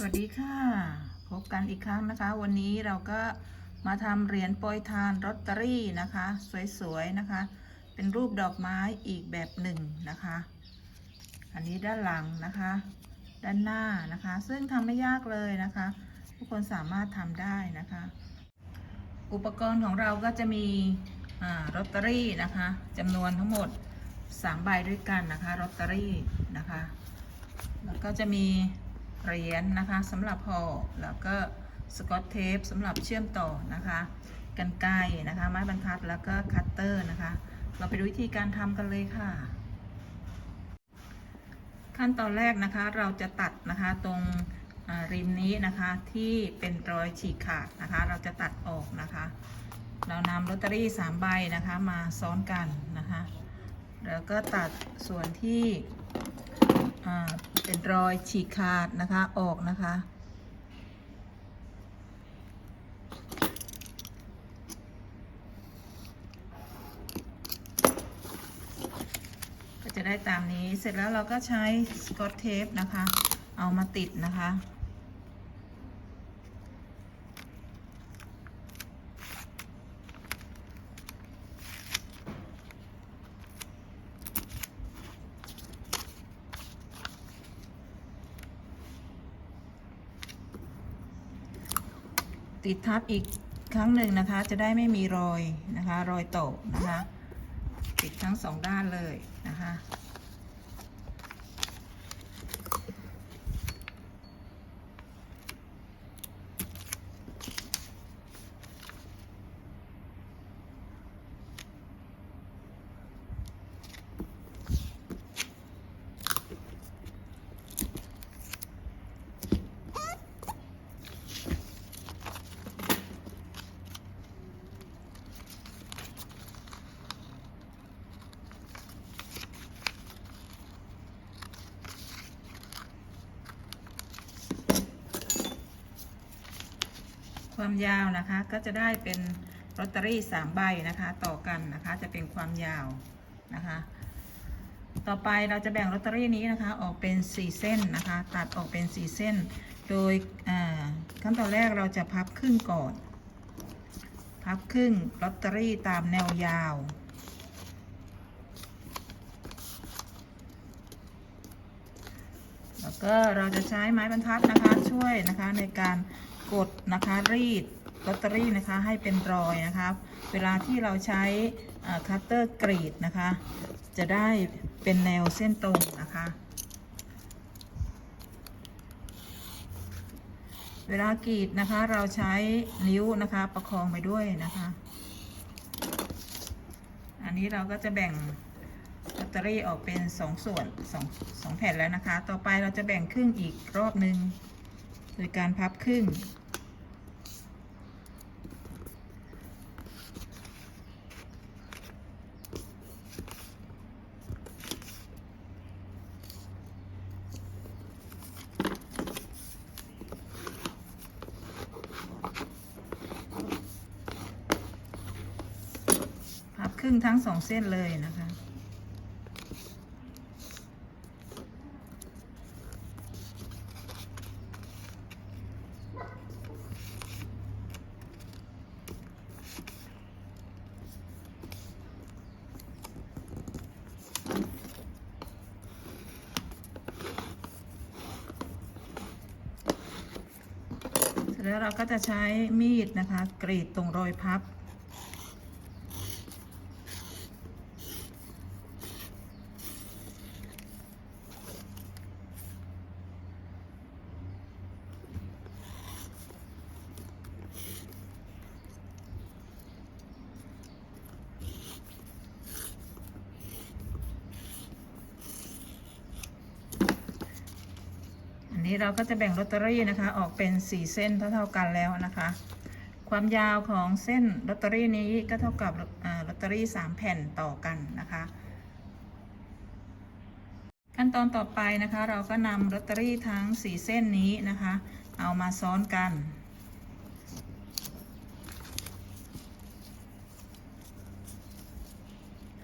สวัสดีค่ะ พบกันอีกครั้งนะคะ วันนี้เราก็มาทำเหรียญโปรยทานลอตเตอรี่นะคะ สวยๆนะคะ เป็นรูปดอกไม้อีกแบบหนึ่งนะคะ อันนี้ด้านหลังนะคะ ด้านหน้านะคะ ซึ่งทำไม่ยากเลยนะคะ ทุกคนสามารถทำได้นะคะ อุปกรณ์ของเราก็จะมีอ่าลอตเตอรี่นะคะจำนวนทั้งหมด3ใบด้วยกันนะคะลอตเตอรี่นะคะ แล้วก็จะมี เหรียญนนะคะสำหรับห่อแล้วก็สกอตเทปสำหรับเชื่อมต่อนะคะกันไกนะคะ ไม้บรรทัดแล้วก็คัตเตอร์นะคะ เราไปดูวิธีการทำกันเลยค่ะ ขั้นตอนแรกนะคะเราจะตัดนะคะตรงริมนี้นะคะที่เป็นรอยฉีกขาดนะคะ เราจะตัดออกนะคะ เรานำลอตเตอรี่3ใบนะคะมาซ้อนกันนะคะ แล้วก็ตัดส่วนที่ อ่าเป็นรอยฉีกขาดนะคะออกนะคะ ก็จะได้ตามนี้เสร็จแล้วเราก็ใช้สกอตเทปนะคะ เอามาติดนะคะ ติดทับอีกครั้งหนึ่งนะคะ จะได้ไม่มีรอยนะคะ รอยตกนะคะติดทั้งสองด้านเลยนะคะ ความยาวนะคะก็จะได้เป็นลอตเตอรี่3ใบนะคะต่อกันนะคะจะเป็นความยาวนะคะ ต่อไปเราจะแบ่งลอตเตอรี่นี้นะคะออกเป็น 4 เส้นนะคะ ตัดออกเป็น 4 เส้น โดยขั้นตอนแรกเราจะพับครึ่งก่อน พับครึ่งลอตเตอรี่ตามแนวยาวแล้วก็เราจะใช้ไม้บรรทัดนะคะช่วยนะคะในการ กดนะคะรีดลอตเตอรี่นะคะให้เป็นรอยนะคะเวลาที่เราใช้คัตเตอร์กรีดนะคะ จะได้เป็นแนวเส้นตรงนะคะ เวลากรีดนะคะเราใช้นิ้วนะคะประคองไปด้วยนะคะ อันนี้เราก็จะแบ่งลอตเตอรี่ออกเป็นสองส่วนสองสองแผ่นแล้วนะคะ ต่อไปเราจะแบ่งครึ่งอีกรอบหนึ่ง โดยการพับครึ่ง พับครึ่งทั้งสองเส้นเลยนะคะ เสร็จแล้วเรา ก็จะใช้มีดนะคะ กรีดตรงรอยพับ เราก็จะแบ่งลอตเตอรี่นะคะ ออกเป็น 4 เส้นเท่าๆกันแล้วนะคะ ความยาวของเส้นลอตเตอรี่นี้ก็เท่ากับอลอตเตอรี่ 3 แผ่นต่อกันนะคะ ขั้นตอนต่อไปนะคะ เราก็นำลอตเตอรี่ทั้ง 4 เส้นนี้นะคะ เอามาซ้อนกัน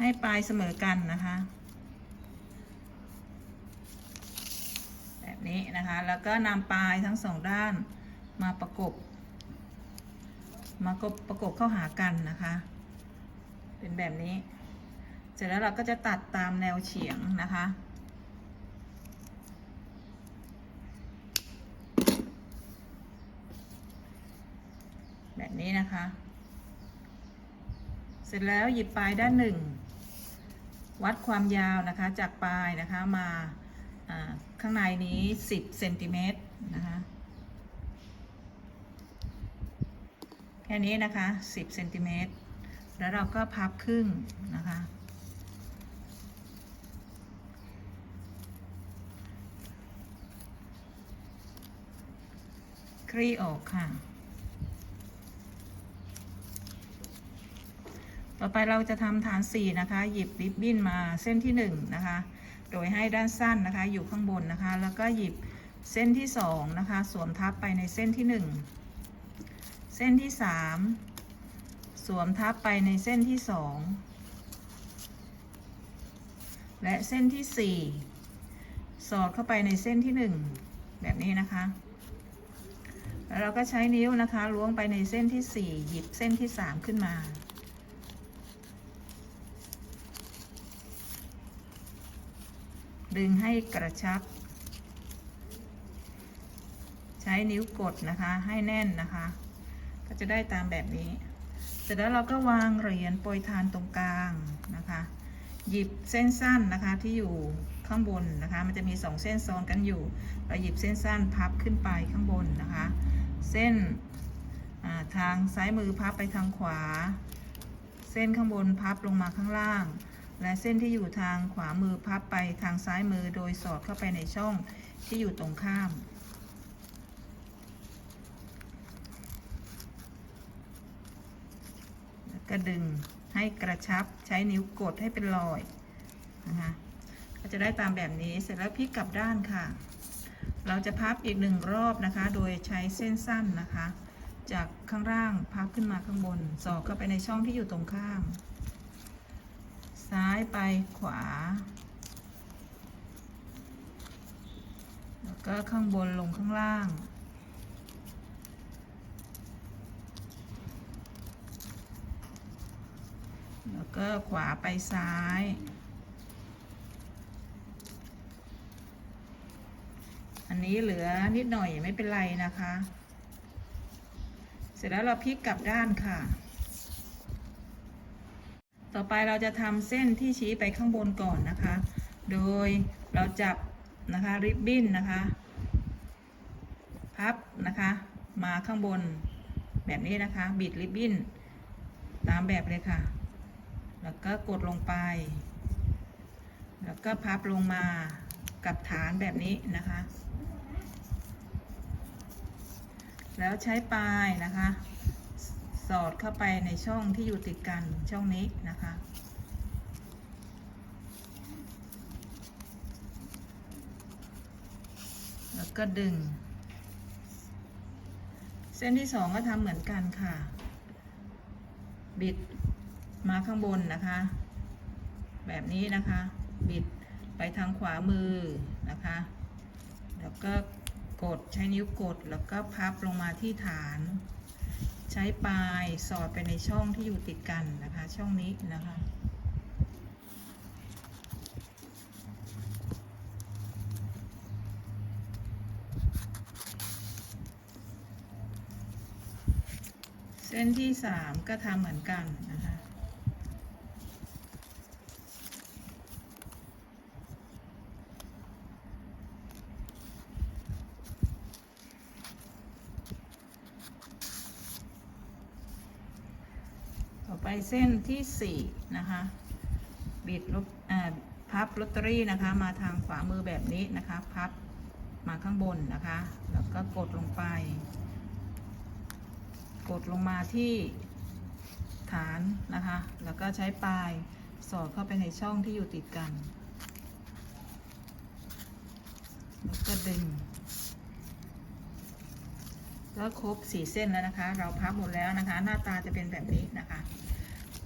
ให้ปลายเสมอกันนะคะ แบบ นี้นะคะ แล้วก็นำปลายทั้งสองด้านมาประกบ มากบประกบเข้าหากันนะคะ เป็นแบบนี้ เสร็จแล้วเราก็จะตัดตามแนวเฉียงนะคะแบบนี้นะคะ เสร็จแล้วหยิบปลายด้านหนึ่ ง วัดความยาวนะคะจากปลายนะคะมา ข้างในนี้ 10เซนติเมตรนะคะแค่นี้นะคะ 10เซนติเมตรแล้วเราก็พับครึ่งนะคะคลี่ออกค่ะ ต่อไปเราจะทำฐานสี่นะคะ หยิบริบบิ้นมาเส้นที่หนึ่งนะคะ โดยให้ด้านสั้นนะคะอยู่ข้างบนนะคะ แล้วก็หยิบเส้นที่สองนะคะ สวมทับไปในเส้นที่หนึ่งเส้นที่สามสวมทับไปในเส้นที่สองและเส้นที่สี่สอดเข้าไปในเส้นที่หนึ่งแบบนี้นะคะ แล้วเราก็ใช้นิ้วนะคะล้วงไปในเส้นที่สี่หยิบเส้นที่สามขึ้นมา ดึงให้กระชับ ใช้นิ้วกดนะคะ ให้แน่นนะคะ ก็จะได้ตามแบบนี้ เสร็จแล้วเราก็วางเหรียญโปรยทานตรงกลางนะคะ หยิบเส้นสั้นนะคะที่อยู่ข้างบนนะคะ มันจะมีสองเส้นซ้อนกันอยู่ เราหยิบเส้นสั้นพับขึ้นไปข้างบนนะคะ เส้นทางซ้ายมือพับไปทางขวา เส้นข้างบนพับลงมาข้างล่าง และเส้นที่อยู่ทางขวามือพับไปทางซ้ายมือโดยสอดเข้าไปในช่องที่อยู่ตรงข้ามแล้วก็ดึงให้กระชับใช้นิ้วกดให้เป็นรอยนะคะก็จะได้ตามแบบนี้เสร็จแล้วพลิกกลับด้านค่ะ เราจะพับอีกหนึ่งรอบนะคะ โดยใช้เส้นสั้นนะคะ จากข้างล่างพับขึ้นมาข้างบน สอดเข้าไปในช่องที่อยู่ตรงข้าม ซ้ายไปขวา แล้วก็ข้างบนลงข้างล่าง แล้วก็ขวาไปซ้าย อันนี้เหลือนิดหน่อยไม่เป็นไรนะคะ เสร็จแล้วเราพลิกกลับด้านค่ะ ต่อไปเราจะทำเส้นที่ชี้ไปข้างบนก่อนนะคะ โดยเราจับนะคะริบบิ้นนะคะ พับนะคะ มาข้างบนแบบนี้นะคะ บิดริบบิ้นตามแบบเลยค่ะ แล้วก็กดลงไป แล้วก็พับลงมากับฐานแบบนี้นะคะ แล้วใช้ปลายนะคะ สอดเข้าไปในช่องที่อยู่ติดกันช่องนี้นะคะ แล้วก็ดึง เส้นที่สองก็ทำเหมือนกันค่ะ บิดมาข้างบนนะคะ แบบนี้นะคะ บิดไปทางขวามือนะคะ แล้วก็กดใช้นิ้วกดแล้วก็พับลงมาที่ฐาน ใช้ปลายสอดไปในช่องที่อยู่ติดกันนะคะ ช่องนี้นะคะเส้นที่สามก็ทำเหมือนกันนะคะ ต่อไปเส้นที่สี่นะคะ บิดลบพับลอตเตอรี่นะคะ มาทางขวามือแบบนี้นะคะ พับมาข้างบนนะคะ แล้วก็กดลงไป กดลงมาที่ฐานนะคะ แล้วก็ใช้ปลายสอดเข้าไปในช่องที่อยู่ติดกัน แล้วก็ดึงก็ครบสี่เส้นแล้วนะคะ เราพับหมดแล้วนะคะ หน้าตาจะเป็นแบบนี้นะคะ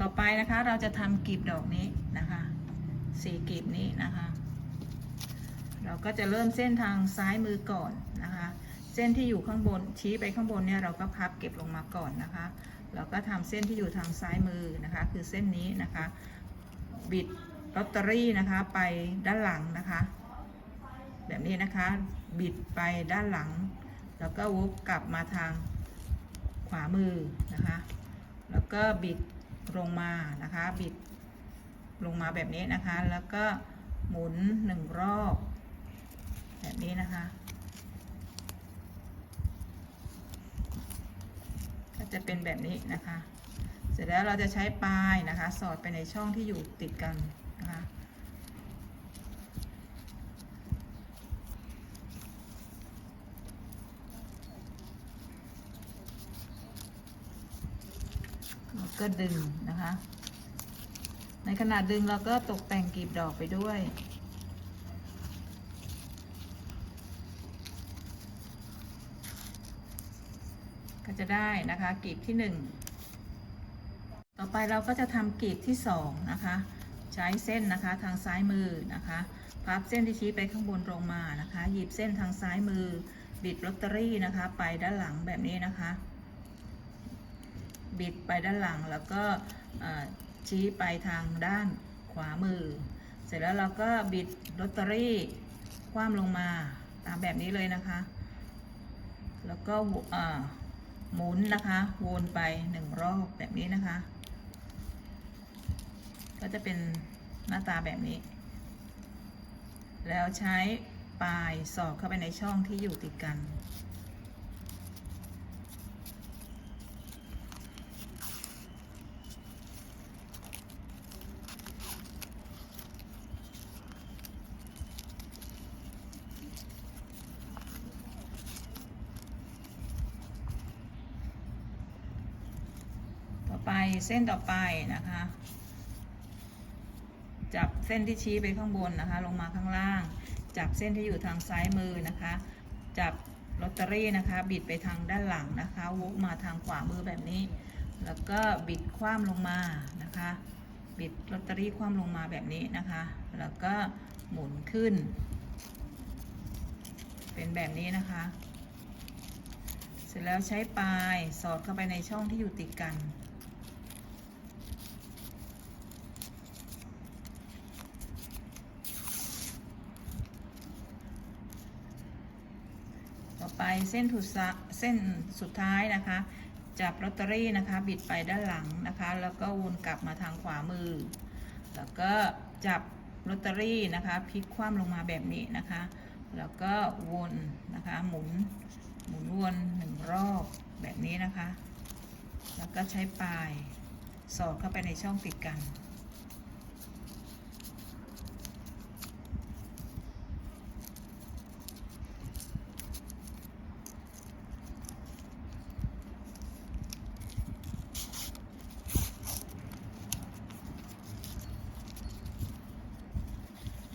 ต่อไปนะคะเราจะทำกลีบดอกนี้นะคะสี่กลีบนี้นะคะ เราก็จะเริ่มเส้นทางซ้ายมือก่อนนะคะ เส้นที่อยู่ข้างบนชี้ไปข้างบนเนี่ยเราก็พับเก็บลงมาก่อนนะคะ เราก็ทำเส้นที่อยู่ทางซ้ายมือนะคะ คือเส้นนี้นะคะ บิดลอตเตอรี่นะคะไปด้านหลังนะคะ แบบนี้นะคะบิดไปด้านหลัง แล้วก็วกกลับมาทางขวามือนะคะ แล้วก็บิด ลงมานะคะบิดลงมาแบบนี้นะคะ แล้วก็หมุนหนึ่งรอบ แบบนี้นะคะ ก็จะเป็นแบบนี้นะคะ เสร็จแล้วเราจะใช้ปลายนะคะ สอดไปในช่องที่อยู่ติดกันนะคะ ก็ดึงนะคะ ในขณะดึงเราก็ตกแต่งกลีบดอกไปด้วยก็จะได้นะคะกลีบที่หนึ่งต่อไปเราก็จะทำกลีบที่สองนะคะ ใช้เส้นนะคะทางซ้ายมือนะคะพับเส้นที่ชี้ไปข้างบนลงมานะคะ หยิบเส้นทางซ้ายมือบิดลอตเตอรี่นะคะ ไปด้านหลังแบบนี้นะคะ บิดไปด้านหลังแล้วก็ชี้ไปทางด้านขวามือ เสร็จแล้วเราก็บิดลอตเตอรี่คว่ำลงมาตามแบบนี้เลยนะคะ แล้วก็หมุนนะคะวนไปหนึ่งรอบแบบนี้นะคะ ก็จะเป็นหน้าตาแบบนี้ แล้วใช้ปลายสอดเข้าไปในช่องที่อยู่ติดกัน เส้นต่อไปนะคะ จับเส้นที่ชี้ไปข้างบนนะคะ ลงมาข้างล่าง จับเส้นที่อยู่ทางซ้ายมือนะคะ จับลอตเตอรี่นะคะ บิดไปทางด้านหลังนะคะวกมาทางขวามือแบบนี้ แล้วก็บิดคว่ำลงมานะคะ บิดลอตเตอรี่คว่ำลงมาแบบนี้นะคะ แล้วก็หมุนขึ้น เป็นแบบนี้นะคะ เสร็จแล้วใช้ปลายสอดเข้าไปในช่องที่อยู่ติดกัน ไปเส้นถุดเส้นสุดท้ายนะคะ จับลอตเตอรี่นะคะ บิดไปด้านหลังนะคะ แล้วก็วนกลับมาทางขวามือ แล้วก็จับลอตเตอรี่นะคะพลิกคว่ำลงมาแบบนี้นะคะ แล้วก็วนนะคะหมุนหมุนวนหนึ่งรอบแบบนี้นะคะ แล้วก็ใช้ปลายสอดเข้าไปในช่องติดกัน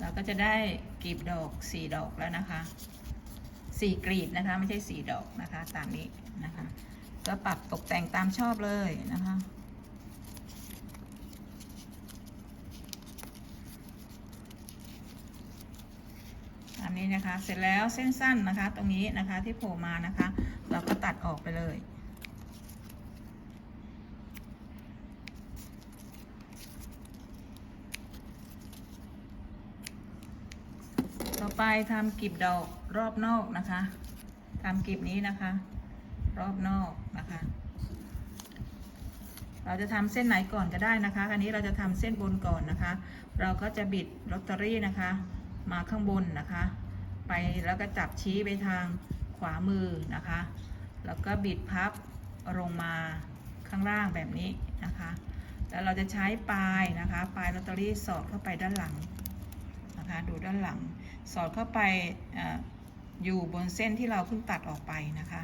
เราก็จะ ได้กลีบดอกสี่ดอกแล้วนะคะสี่กลีบนะคะ ไม่ใช่สี่ดอกนะคะ ตามนี้นะคะ ก็ปรับตกแต่งตามชอบเลยนะคะ ตามนี้นะคะ เสร็จแล้วเส้นสั้นนะคะ ตรงนี้นะคะที่โผล่มานะคะ เราก็ตัดออกไปเลย ไปทำกลีบดอกรอบนอกนะคะทำกลีบนี้นะคะ รอบนอกนะคะ เราจะทำเส้นไหนก่อนก็ได้นะคะคราวนี้เราจะทำเส้นบนก่อนนะคะ เราก็จะบิดลอตเตอรี่นะคะ มาข้างบนนะคะ ไปแล้วก็จับชี้ไปทางขวามือนะคะ แล้วก็บิดพับลงมาข้างล่างแบบนี้นะคะ แล้วเราจะใช้ปลายนะคะ ปลายลอตเตอรี่สอดเข้าไปด้านหลังนะคะ ดูด้านหลัง สอดเข้าไปออยู่บนเส้นที่เราเพิ่งตัดออกไปนะคะ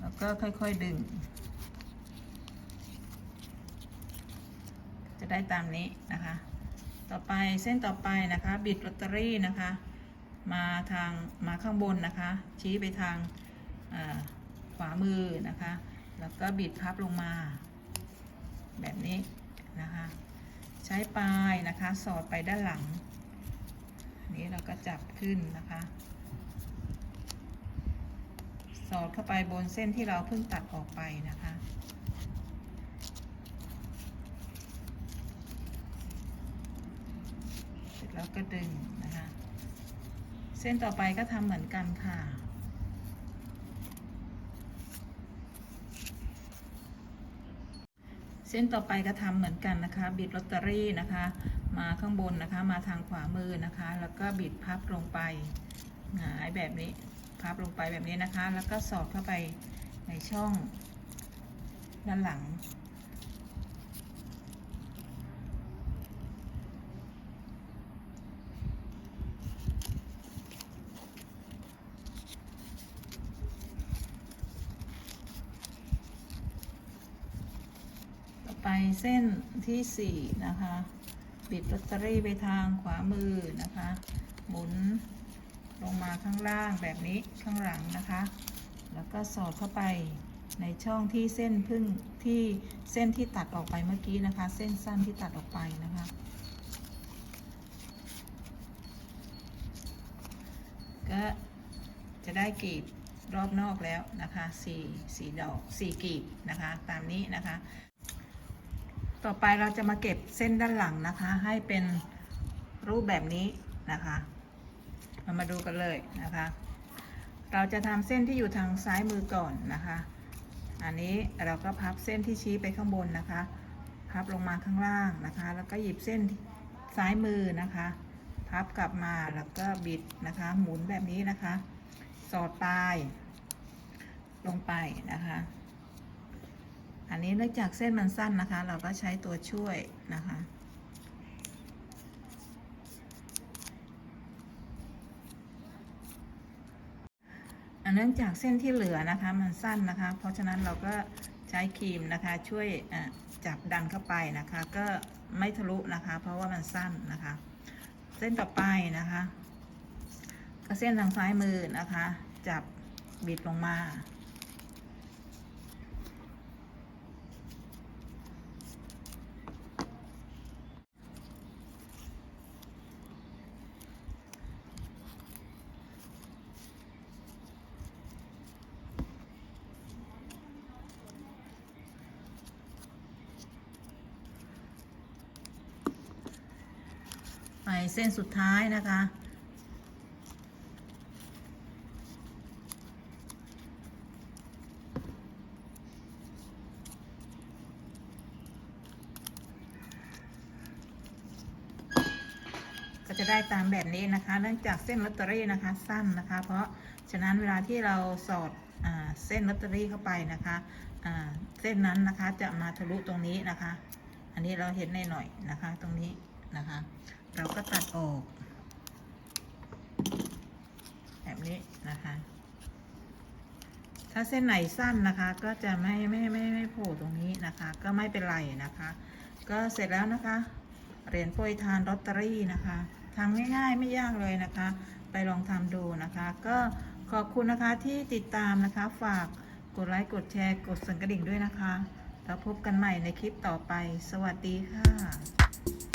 แล้วก็ค่อยๆดึง จะได้ตามนี้นะคะ ต่อไปเส้นต่อไปนะคะบิดลอตเตอรี่นะคะ มาทางมาข้างบนนะคะ ชี้ไปทางขวามือนะคะ แล้วก็บิดพับลงมา แบบนี้นะคะ ใช้ปลายนะคะ สอดไปด้านหลังนนี้เราก็จับขึ้นนะคะ สอดเข้าไปบนเส้นที่เราเพิ่งตัดออกไปนะคะเสร็จแล้วก็ดึงนะคะ เส้นต่อไปก็ทำเหมือนกันค่ะ เส้นต่อไปก็ทำเหมือนกันนะคะบิดลอตเตอรี่นะคะ มาข้างบนนะคะ มาทางขวามือนะคะ แล้วก็บิดพับลงไปหงายแบบนี้พับลงไปแบบนี้นะคะ แล้วก็สอดเข้าไปในช่องด้านหลัง ไปเส้นที่สี่นะคะ บิดลอตเตอรี่ไปทางขวามือนะคะ หมุนลงมาข้างล่างแบบนี้ข้างหลังนะคะ แล้วก็สอดเข้าไปในช่องที่เส้นพึ่งที่เส้นที่ตัดออกไปเมื่อกี้นะคะ เส้นสั้นที่ตัดออกไปนะคะ ก็จะได้กลีบรอบนอกแล้วนะคะสี่สีดอกสี่กลีบนะคะ ตามนี้นะคะ ต่อไปเราจะมาเก็บเส้นด้านหลังนะคะ ให้เป็นรูปแบบนี้นะคะ เรามาดูกันเลยนะคะ เราจะทำเส้นที่อยู่ทางซ้ายมือก่อนนะคะ อันนี้เราก็พับเส้นที่ชี้ไปข้างบนนะคะ พับลงมาข้างล่างนะคะ แล้วก็หยิบเส้นซ้ายมือนะคะ พับกลับมาแล้วก็บิดนะคะ หมุนแบบนี้นะคะ สอดปลายลงไปนะคะ อันนี้เนื่องจากเส้นมันสั้นนะคะ เราก็ใช้ตัวช่วยนะคะ อันเนื่องจากเส้นที่เหลือนะคะมันสั้นนะคะ เพราะฉะนั้นเราก็ใช้ครีมนะคะช่วยจับดันเข้าไปนะคะ ก็ไม่ทะลุนะคะ เพราะว่ามันสั้นนะคะ เส้นต่อไปนะคะ ก็เส้นทางซ้ายมือนะคะ จับบิดลงมา ไปเส้นสุดท้ายนะคะ ก็จะได้ตามแบบนี้นะคะ เนื่องจากเส้นลอตเตอรี่นะคะสั้นนะคะ เพราะฉะนั้นเวลาที่เราสอดอเส้นลอตเตอรี่เข้าไปนะคะเส้นนั้นนะคะจะมาทะลุตรงนี้นะคะ อันนี้เราเห็นในหน่อยนะคะตรงนี้นะคะ เราก็ตัดออก แบบนี้นะคะ ถ้าเส้นไหนสั้นนะคะ ก็จะไม่ไม่ไม่ไม่โผล่ตรงนี้นะคะ ก็ไม่เป็นไรนะคะ ก็เสร็จแล้วนะคะ เหรียญโปรยทานลอตเตอรี่นะคะทำง่ายๆไม่ยากเลยนะคะ ไปลองทำดูนะคะ ก็ขอบคุณนะคะที่ติดตามนะคะ ฝากกดไลค์กดแชร์กดสั่นกระดิ่งด้วยนะคะ แล้วพบกันใหม่ในคลิปต่อไป สวัสดีค่ะ